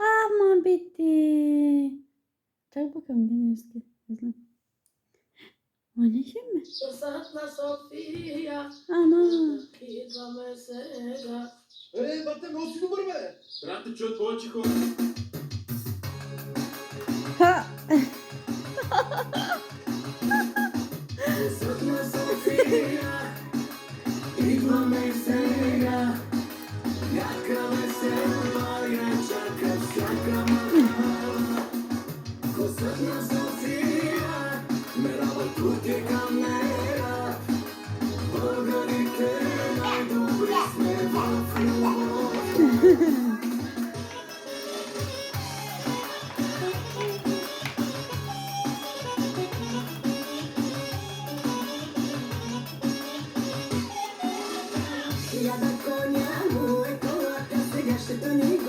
Ama bitti. Tak bakalım gene eski. Hızlı. Anneciğim şey mi? Ana. Eee baktım o sürü var mı? Bıraktı çöp boğa çık o. Ha. Sofia. Я так коня мой, то ты гаши, то не